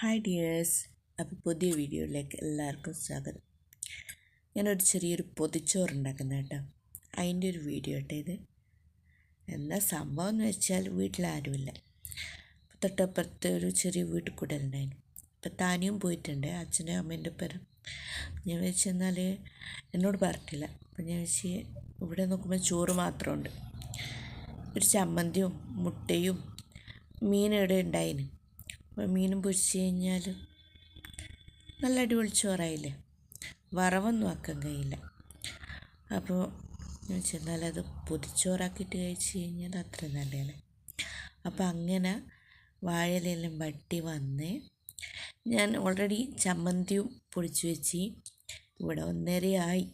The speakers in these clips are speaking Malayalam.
ഹായ് ഡിയേഴ്സ് അപ്പോൾ പുതിയ വീഡിയോയിലേക്ക് എല്ലാവർക്കും സ്വാഗതം. ഞാനൊരു ചെറിയൊരു പൊതിച്ചോറ് ഉണ്ടാക്കുന്ന കേട്ടോ. അതിന്റെ ഒരു വീഡിയോ കേട്ടോ ഇത്. എന്താ സംഭവം എന്ന് വെച്ചാൽ വീട്ടിലാരുമില്ല തൊട്ടപ്പുറത്ത് ഒരു ചെറിയ വീട്ടിൽ കൂടലുണ്ടായിരുന്നു അപ്പോൾ താനിയും പോയിട്ടുണ്ട് അച്ഛന്റെ അമ്മേന്റെ പേരും ഞാൻ വെച്ചെന്നാൽ എന്നോട് പറഞ്ഞില്ല അപ്പം ഞാൻ വെച്ച് ഇവിടെ നോക്കുമ്പോൾ ചോറ് മാത്രമുണ്ട്. ഒരു ചമ്മന്തിയും മുട്ടയും മീനും ഇവിടെ അപ്പോൾ മീനും പൊരിച്ച് കഴിഞ്ഞാൽ നല്ല അടിപൊളി ചോറായില്ലേ? വറവൊന്നും ആക്കാൻ കഴിയില്ല. അപ്പോൾ ഞാൻ ചെന്നാൽ അത് പൊതിച്ചോറാക്കിയിട്ട് കഴിച്ച് കഴിഞ്ഞാൽ അത്ര നല്ലതാണ്. അപ്പോൾ അങ്ങനെ വാഴയിലെല്ലാം വട്ടി വന്ന് ഞാൻ ഓൾറെഡി ചമ്മന്തിയും പൊടിച്ചു വെച്ച് ഇവിടെ ഒന്നരയായി.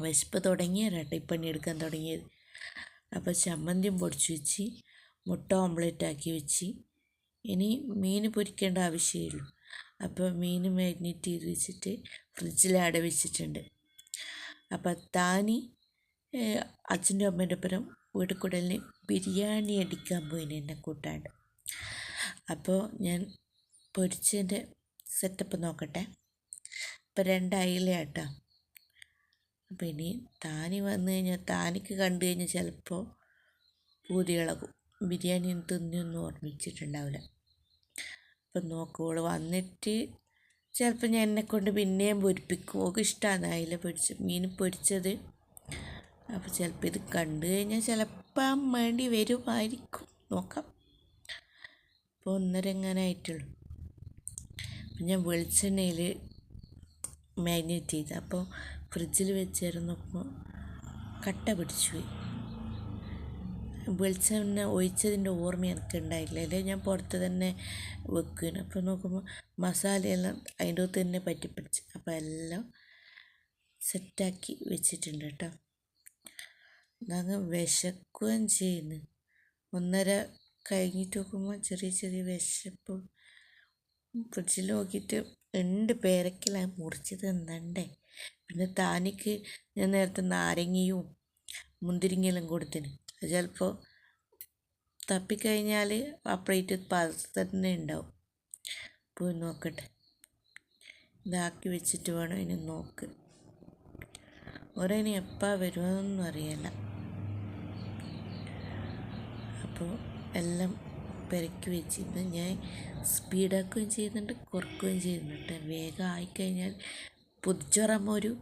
വിശപ്പ് തുടങ്ങിയതാട്ടെ ഈ പണിയെടുക്കാൻ തുടങ്ങിയത്. അപ്പോൾ ചമ്മന്തിയും പൊടിച്ചു വെച്ച് മുട്ട ഓംലെറ്റ് ആക്കി വെച്ച് ഇനി മീൻ പൊരിക്കേണ്ട ആവശ്യമുള്ളൂ അപ്പോൾ മീൻ മാരിനേറ്റ് ചെയ്ത് വെച്ചിട്ട് ഫ്രിഡ്ജിൽ അട വെച്ചിട്ടുണ്ട്. അപ്പോൾ താനി അച്ഛന്റെ അമ്മേന്റെ ഒപ്പം വീട്ടിൽക്കൂടലിന് ബിരിയാണി അടിക്കാൻ പോയിന് എന്നെ കൂട്ടാണ്ട്. അപ്പോൾ ഞാൻ പൊരിച്ചതിന്റെ സെറ്റപ്പ് നോക്കട്ടെ. ഇപ്പോൾ രണ്ടായില്ല കേട്ടോ അപ്പോൾ ഇനി താനി വന്നു കഴിഞ്ഞാൽ താനിക്ക് കണ്ടു കഴിഞ്ഞാൽ ചിലപ്പോൾ പൂതി ഇളകും. ബിരിയാണി തിന്നൊന്നും ഓർമ്മിച്ചിട്ടുണ്ടാവില്ല. അപ്പം നോക്കോളൂ വന്നിട്ട് ചിലപ്പോൾ ഞാൻ എന്നെക്കൊണ്ട് പിന്നെയും പൊരിപ്പിക്കും. ഓക്ക് ഇഷ്ടമാണ് അതിൽ പൊരിച്ച് മീൻ പൊരിച്ചത്. അപ്പോൾ ചിലപ്പോൾ ഇത് കണ്ടു കഴിഞ്ഞാൽ ചിലപ്പോൾ വേണ്ടി വരുമായിരിക്കും. നോക്കാം. ഇപ്പോൾ ഒന്നര എങ്ങനെ ആയിട്ടുള്ളൂ. ഞാൻ വെളിച്ചെണ്ണയിൽ മാരിനേറ്റ് ചെയ്ത് അപ്പോൾ ഫ്രിഡ്ജിൽ വെച്ചിരുന്നപ്പോൾ കട്ട പിടിച്ചു പോയി വെളിച്ചെണ്ണ ഒഴിച്ചതിന്റെ ഓർമ്മ എനിക്ക് ഉണ്ടായില്ല. അല്ലേ ഞാൻ പുറത്ത് തന്നെ വെക്കുകയാണ്. അപ്പോൾ നോക്കുമ്പോൾ മസാലയെല്ലാം അതിന്റെ അകത്ത് തന്നെ പറ്റിപ്പിടിച്ച് അപ്പോൾ എല്ലാം സെറ്റാക്കി വെച്ചിട്ടുണ്ട് കേട്ടോ. അതങ്ങ് വിശക്കുകയും ചെയ്യുന്നു. ഒന്നര കഴിഞ്ഞിട്ട് നോക്കുമ്പോൾ ചെറിയ ചെറിയ വിശപ്പ് ഫ്രിഡ്ജിൽ നോക്കിയിട്ട് രണ്ട് പേരക്കിലാണ് മുറിച്ചത് എന്തണ്ടേ? പിന്നെ താനിക്ക് ഞാൻ നേരത്തെ നാരങ്ങയും മുന്തിരിങ്ങയെല്ലാം കൊടുത്തിന്. ചിലപ്പോൾ തപ്പിക്കഴിഞ്ഞാൽ ആ പ്ലേറ്റ് പാത്രത്തിൽ തന്നെ ഉണ്ടാവും പോയി നോക്കട്ടെ. ഇതാക്കി വെച്ചിട്ട് വേണം ഇനി നോക്ക്. ഒരേനി എപ്പോൾ വരുമെന്നൊന്നും അറിയില്ല. അപ്പോൾ എല്ലാം പെരക്കി വെച്ചിരുന്നു ഞാൻ സ്പീഡാക്കുകയും ചെയ്യുന്നുണ്ട് കുറക്കുകയും ചെയ്യുന്നുണ്ട്. വേഗം ആയിക്കഴിഞ്ഞാൽ പൊതിച്ചോറാകുമ്പോൾ ഒരു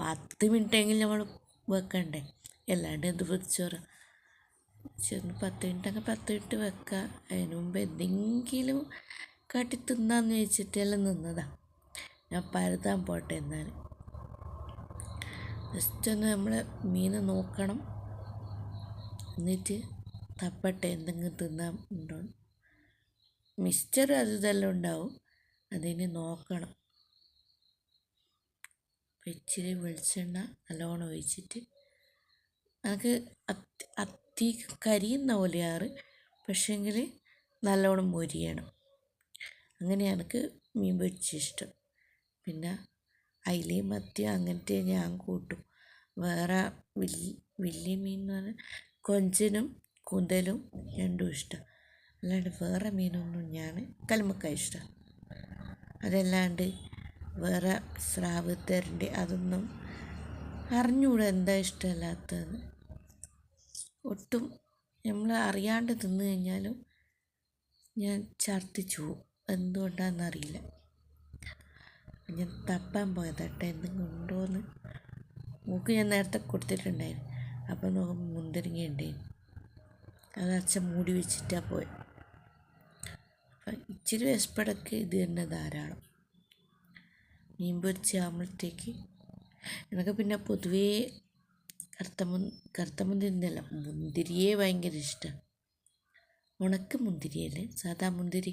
പത്ത് മിനിറ്റെങ്കിലും നമ്മൾ വെക്കണ്ടേ? അല്ലാണ്ട് എന്ത് പൊതിച്ചോറ്? ചെന്ന് പത്ത് മിനിറ്റൊക്കെ പത്ത് മിനിറ്റ് വെക്കുക അതിന് മുമ്പ് എന്തെങ്കിലും കാട്ടി തിന്നാന്ന് വെച്ചിട്ടെല്ലാം നിന്നതാ. ഞാൻ പരതാൻ പോട്ടെ എന്നാൽ ജസ്റ്റ് ഒന്ന് നമ്മൾ മീൻ നോക്കണം. എന്നിട്ട് തപ്പട്ടെ എന്തെങ്കിലും തിന്നാൻ ഉണ്ടോ മിക്സ്ചർ അത് ഇതെല്ലാം ഉണ്ടാവും. അതിന് നോക്കണം. ഇച്ചിരി വെളിച്ചെണ്ണ നല്ലോണം ഒഴിച്ചിട്ട് നമുക്ക് അത്തി കരിയുന്ന പോലെയാറ്. പക്ഷേങ്കിൽ നല്ലോണം മൊരിയണം. അങ്ങനെ എനിക്ക് മീൻ പൊരിച്ചിഷ്ടം പിന്നെ അയിലയും മത്തി അങ്ങനത്തെ ഞാൻ കൂട്ടും. വേറെ വലിയ വലിയ മീൻ എന്ന് പറഞ്ഞാൽ കൊഞ്ചനും കുന്തലും രണ്ടും ഇഷ്ടം. അല്ലാണ്ട് വേറെ മീനൊന്നും ഞാൻ കൽമക്ക ഇഷ്ടം. അതല്ലാണ്ട് വേറെ സ്രാവ് തരണ്ടി അതൊന്നും അറിഞ്ഞുകൂടെ എന്താ ഇഷ്ടമല്ലാത്തതെന്ന്. ഒട്ടും നമ്മൾ അറിയാണ്ട് തിന്നു കഴിഞ്ഞാലും ഞാൻ ഛർദ്ദിച്ചു പോകും. എന്തുകൊണ്ടാണെന്നറിയില്ല ഞാൻ തപ്പാൻ പോയതട്ടെ എന്തെങ്കിലും ഉണ്ടോയെന്ന് മൂക്ക് ഞാൻ നേരത്തെ കൊടുത്തിട്ടുണ്ടായിരുന്നു. അപ്പം നോക്കുമ്പോൾ മുന്തിരിങ്ങ ഉണ്ടായിരുന്നു. അത് അച്ഛൻ മൂടി വെച്ചിട്ടാണ് പോയത് അപ്പം ഇച്ചിരി വിശപ്പടക്ക് ഇത് തന്നെ ധാരാളം. മീൻ പൊരിച്ചാകുമ്പോഴത്തേക്ക് എനിക്ക് പിന്നെ പൊതുവേ കറുത്ത മു കറുത്ത മുന്തിരി എന്നല്ല മുന്തിരിയെ ഭയങ്കര ഇഷ്ടമാണ് ഉണക്ക മുന്തിരിയല്ലേ? സാധാ മുന്തിരി.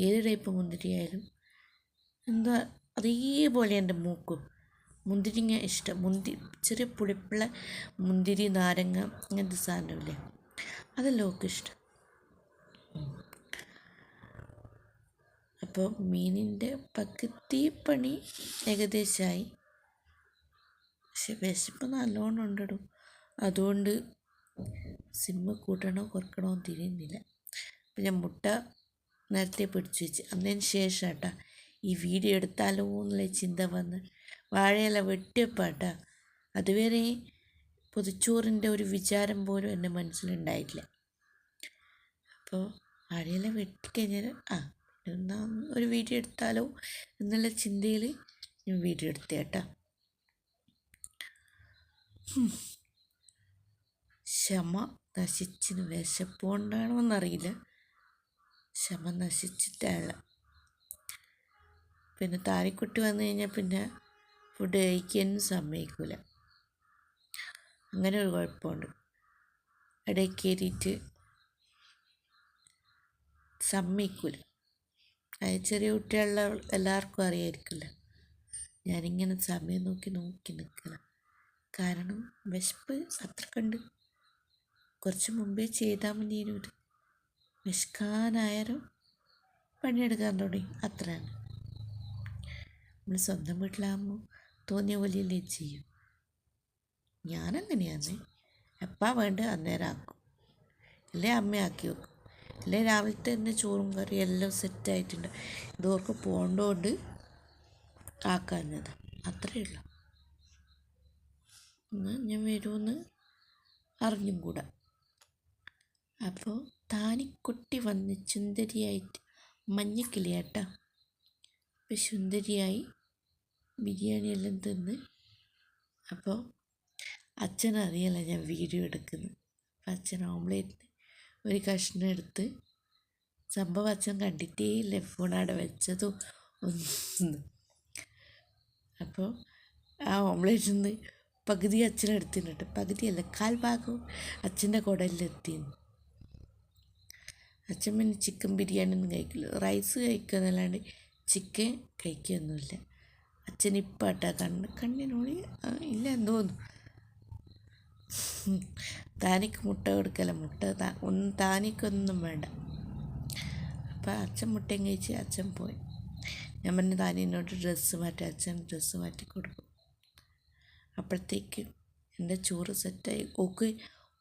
ഏത് ടൈപ്പ് മുന്തിരി ആയാലും എന്താ അതേപോലെ എന്റെ മൂക്കും. മുന്തിരിങ്ങ ഇഷ്ടം. മുന്തി ചെറിയ പുളിപ്പുള്ള മുന്തിരി നാരങ്ങ അങ്ങനത്തെ സാധനമില്ലേ അതെല്ലാം ഒക്കെ ഇഷ്ടം. അപ്പോൾ മീനിന്റെ പകുതി പണി ഏകദേശമായി പക്ഷെ വിശപ്പ് നല്ലോണം ഉണ്ടിടും. അതുകൊണ്ട് സിമ്മ് കൂട്ടണോ കുറക്കണോ തിരിയുന്നില്ല. പിന്നെ മുട്ട നേരത്തെ പിടിച്ചു വെച്ച്. അതിന് ശേഷം കേട്ടാ ഈ വീഡിയോ എടുത്താലോ എന്നുള്ള ചിന്ത വന്ന് വാഴയില വെട്ടിയപ്പാട്ടാ. അതുവരെ പൊതിച്ചോറിന്റെ ഒരു വിചാരം പോലും എന്റെ മനസ്സിലുണ്ടായിട്ടില്ല. അപ്പോൾ വാഴയില വെട്ടിക്കഴിഞ്ഞാൽ ആ എന്നാ ഒരു വീഡിയോ എടുത്താലോ എന്നുള്ള ചിന്തയിൽ ഞാൻ വീഡിയോ എടുത്തേ കേട്ടോ ക്ഷമ നശിച്ചിന് വിശപ്പുകൊണ്ടാണോ എന്നറിയില്ല ക്ഷമ നശിച്ചിട്ടാണ് പിന്നെ താരിക്കുട്ടി വന്നു കഴിഞ്ഞാൽ പിന്നെ ഫുഡ് കഴിക്കാനും സമ്മതിക്കില്ല അങ്ങനെ ഒരു കുഴപ്പമുണ്ട്. ഇടയിൽ കയറിയിട്ട് സമ്മതിക്കില്ല അത് ചെറിയ കുട്ടികളുടെ എല്ലാവർക്കും അറിയായിരിക്കില്ല ഞാനിങ്ങനെ സമയം നോക്കി നോക്കി നിൽക്കുക കാരണം വിശപ്പ് അത്രക്കുണ്ട് കുറച്ച് മുമ്പേ ചെയ്താൽ മതിയേനും ഇത് വിശക്കാനായാലും പണിയെടുക്കാൻ തുടങ്ങി. അത്രയാണ്. നമ്മൾ സ്വന്തം വീട്ടിലാകുമ്പോൾ തോന്നിയ പോലെയല്ലേ ചെയ്യും. ഞാനങ്ങനെയാണ് എപ്പാ വേണ്ട അന്നേരം ആക്കും. അല്ലേ അമ്മയാക്കി വെക്കും. അല്ലേ രാവിലത്തെ തന്നെ ചോറും കറി എല്ലാം സെറ്റായിട്ടുണ്ട് ഇതോർക്ക് പോകേണ്ടതുകൊണ്ട് ആക്കാഞ്ഞത്. അത്രയേ ഉള്ളൂ. ഇന്ന് ഞാൻ വരുമെന്ന് അറിഞ്ഞും കൂടാ. അപ്പോൾ താനിക്കുട്ടി വന്ന് ചുന്ദരിയായിട്ട് മഞ്ഞക്കിളിയാട്ടാ അപ്പോൾ സുന്ദരിയായി ബിരിയാണിയെല്ലാം തിന്ന് അപ്പോൾ അച്ഛനറിയല്ല ഞാൻ വീഡിയോ എടുക്കുന്നത് അപ്പം അച്ഛൻ ഓംലേറ്റ് ഒരു കഷ്ണം എടുത്ത് സംഭവം അച്ഛൻ കണ്ടിട്ടേ ഇല്ല അവിടെ വെച്ചതും ഒന്നും. അപ്പോൾ ആ ഓംലേറ്റിൽ നിന്ന് പകുതി അച്ഛൻ എടുത്തിട്ടുണ്ട്. പകുതിയല്ല കാൽഭാഗവും അച്ഛന്റെ കുടലിലെത്തിയിരുന്നു. അച്ഛൻ പിന്നെ ചിക്കൻ ബിരിയാണി ഒന്നും കഴിക്കില്ല. റൈസ് കഴിക്കുക എന്നല്ലാണ്ട് ചിക്കൻ കഴിക്കുകയൊന്നുമില്ല. അച്ഛൻ ഇപ്പം ആട്ടാ കണ്ണ്. കണ്ണിനോളി ഇല്ല എന്ന് തോന്നുന്നു. താനിക്ക് മുട്ട കൊടുക്കല മുട്ട ഒന്നും താനിക്കൊന്നും വേണ്ട. അപ്പം അച്ഛൻ മുട്ടയും കഴിച്ച് അച്ഛൻ പോയി. ഞാൻ പറഞ്ഞു താനിനോട് ഡ്രസ്സ് മാറ്റി. അച്ഛൻ ഡ്രസ്സ് മാറ്റി കൊടുക്കും അപ്പോഴത്തേക്ക് എന്റെ ചോറ് സെറ്റായി. ഓക്ക്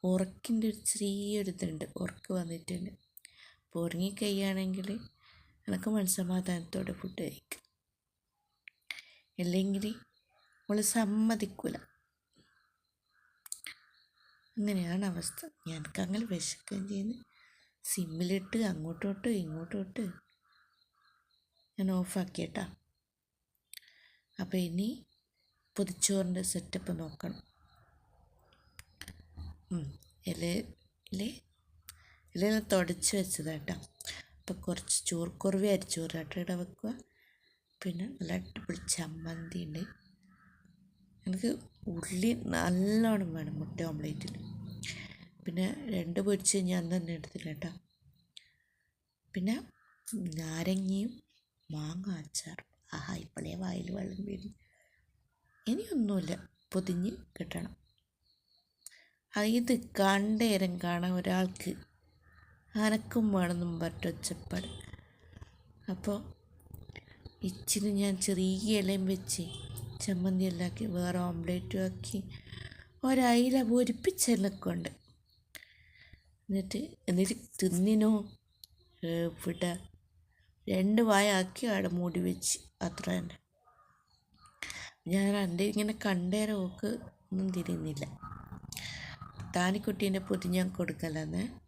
ഉറക്കിന്റെ ഒരു ചെറിയൊരു ഇതുണ്ട്. ഉറക്ക് വന്നിട്ടുണ്ട്. അപ്പോൾ ഉറങ്ങിക്കഴിയുകയാണെങ്കിൽ എനിക്ക് മനസ്സമാധാനത്തോടെ ഫുഡ് കഴിക്കും. ഇല്ലെങ്കിൽ നമ്മൾ സമ്മതിക്കില്ല അങ്ങനെയാണ് അവസ്ഥ. ഞങ്ങൾക്ക് അങ്ങനെ വിശക്കുകയും ചെയ്യുന്നു. സിമ്മിലിട്ട് അങ്ങോട്ടോട്ട് ഇങ്ങോട്ടോട്ട് ഞാൻ ഓഫാക്കിയേട്ടാ അപ്പോൾ ഇനി പൊതിച്ചോറിന്റെ സെറ്റപ്പ് നോക്കണം. ഇല ഇല ഇലയിൽ തുടച്ച് വെച്ചതാട്ടോ അപ്പോൾ കുറച്ച് ചോറ് കുറവി അരിച്ചോറാട്ടോ ഇവിടെ വെക്കുക. പിന്നെ നല്ല അടിപൊളി ചമ്മന്തി ഉണ്ട്. എനിക്ക് ഉള്ളി നല്ലോണം വേണം മുട്ട ഓംലേറ്റിൽ. പിന്നെ രണ്ട് പൊരിച്ച് ഞാൻ തന്നെ എടുത്തില്ല കേട്ടോ. പിന്നെ നാരങ്ങയും മാങ്ങ അച്ചാർ ആഹാ ഇപ്പോഴേ വായിൽ വെള്ളം വീഴും ഇനിയൊന്നുമില്ല. പൊതിഞ്ഞ് കിട്ടണം. ഇത് കണ്ടേരം കാണാൻ ഒരാൾക്ക് അനക്കും വേണമെന്നും പറ്റൊച്ചപ്പാട് അപ്പോൾ ഇച്ചിരി ഞാൻ ചെറിയ ഇലയും വെച്ച് ചമ്മന്തി എല്ലാക്കി വേറെ ഓംലേറ്റും ആക്കി ഒരയില പൊരിപ്പിച്ചെല്ലൊക്കെ എന്നിട്ട് എന്നിട്ട് തിന്നിനോ? ഇവിടെ രണ്ട് വായ ആക്കി അവിടെ മൂടി വെച്ച് അത്ര തന്നെ ഞാൻ എന്റെ ഇങ്ങനെ കണ്ടേരം ഓക്ക് ഒന്നും തിരിയുന്നില്ല. താനിക്കുട്ടീന്റെ പൊതി ഞാൻ കൊടുക്കലാന്ന്.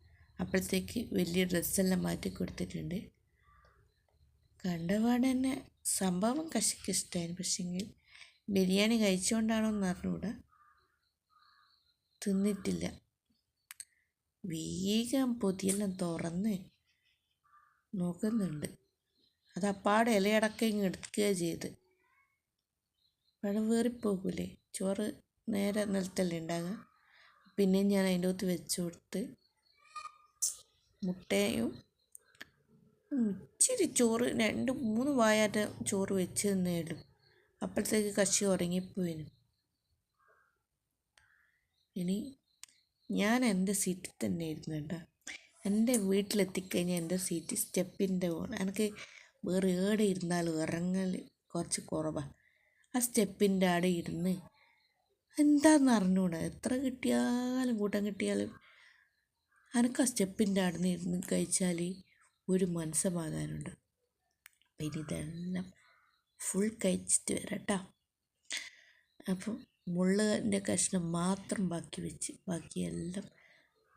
അപ്പോഴത്തേക്ക് വലിയ ഡ്രസ്സെല്ലാം മാറ്റി കൊടുത്തിട്ടുണ്ട്. കണ്ടപാട് തന്നെ സംഭവം കശിക്ക് ഇഷ്ടമായിരുന്നു പക്ഷേങ്കിൽ ബിരിയാണി കഴിച്ചുകൊണ്ടാണോ എന്ന് അറിഞ്ഞുകൂടാ തിന്നിട്ടില്ല. വേഗം പൊതിയെല്ലാം തുറന്ന് നോക്കുന്നുണ്ട്. അത് അപ്പാടെ ഇലയടക്കം ഇങ്ങ് എടുക്കുക ചെയ്ത്. വെള്ളം വേറിപ്പോകൂലേ? ചോറ് നേരെ നിലത്തല്ലേ ഉണ്ടാകുക പിന്നെയും ഞാൻ അതിന്റെ അകത്ത് വെച്ച് കൊടുത്ത് മുട്ടയും ഇച്ചിരി ചോറ് രണ്ട് മൂന്ന് വായാറ്റ ചോറ് വെച്ച് തന്നേ ഉള്ളൂ അപ്പോഴത്തേക്ക് കശി ഉറങ്ങിപ്പോയിനും. ഇനി ഞാൻ എന്റെ സീറ്റിൽ തന്നെ ഇരുന്നു കേട്ടോ. എന്റെ വീട്ടിലെത്തിക്കഴിഞ്ഞാൽ എന്റെ സീറ്റ് സ്റ്റെപ്പിന്റെ എനിക്ക് വേറെ ഏടെ ഇരുന്നാലും ഇറങ്ങൽ കുറച്ച് കുറവാണ് ആ സ്റ്റെപ്പിന്റെ ആടെ ഇരുന്ന്. എന്താന്ന് അറിഞ്ഞൂടാ. എത്ര കിട്ടിയാലും കൂട്ടം കിട്ടിയാലും. അനക്ക് ആ സ്റ്റെപ്പിന്റെ അവിടെ നിന്ന് ഇരുന്ന് കഴിച്ചാൽ ഒരു മനസ്സമാധാനമുണ്ട്. അപ്പം ഇനി ഇതെല്ലാം ഫുൾ കഴിച്ചിട്ട് വരാം കേട്ടോ അപ്പം മുള്ളിന്റെ കഷ്ണം മാത്രം ബാക്കി വെച്ച് ബാക്കിയെല്ലാം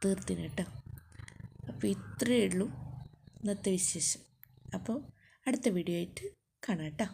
തീർത്തിന് കേട്ടോ അപ്പോൾ ഇത്രയേ ഉള്ളൂ ഇന്നത്തെ വിശേഷം. അപ്പോൾ അടുത്ത വീഡിയോ ആയിട്ട് കാണാം കേട്ടോ